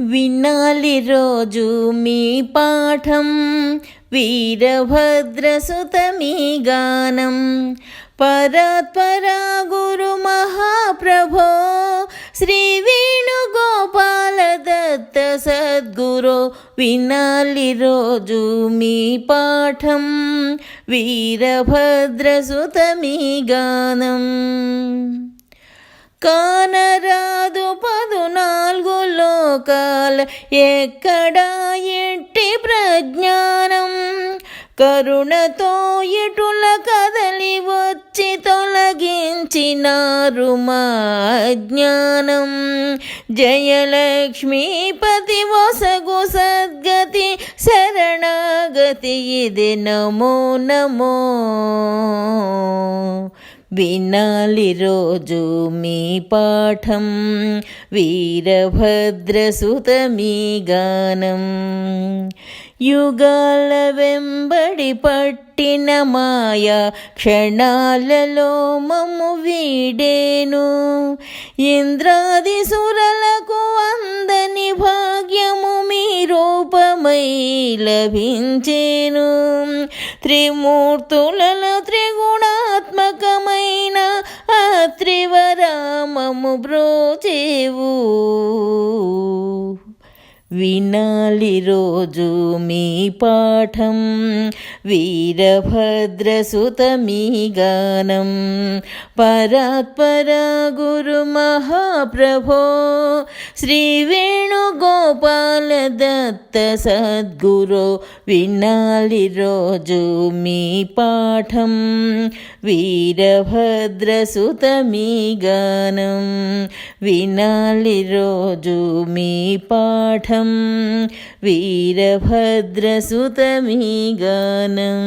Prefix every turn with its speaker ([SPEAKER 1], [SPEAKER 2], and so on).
[SPEAKER 1] వినాలి రోజు మీ పాఠం. వీరభద్రసుత మీ గానం. పరాత్పరా గురు మహాప్రభో శ్రీ వేణుగోపాల దత్త సద్గురు వినాలి రోజు మీ పాఠం. వీరభద్రసుత మీ గానం. కానరా లోకాల ఎక్కడా ఎట్టి ప్రజ్ఞానం? కరుణతో ఎటుల కదలి వచ్చి తొలగించినారు మా జ్ఞానం జయలక్ష్మీపతి వసగు సద్గతి శరణాగతి ఇది నమో నమో. వినాలి రోజు మీ పాఠం వీరభద్రసుత మీ గానం. యుగాల వెంబడి పట్టిన మాయ క్షణాలలో మమ్ము వీడేను. ఇంద్రాది సురలకు అందని భాగ్యము మీ రూపమై లభించేను. త్రిమూర్తులలో త్రిగుణ త్రివరామము బ్రోచేవు. వినాలి రోజు మీ పాఠం వీరభద్రసుత మీ గానం. పరాత్పర గురు మహాప్రభో శ్రీ వేణుగోపాల దత్త సద్గురో వినాలి రోజు మీ పాఠం. వీరభద్రసుత మీ గానం. వినాలి రోజు మీ పాఠం. వీరభద్రసుత మీ గానం.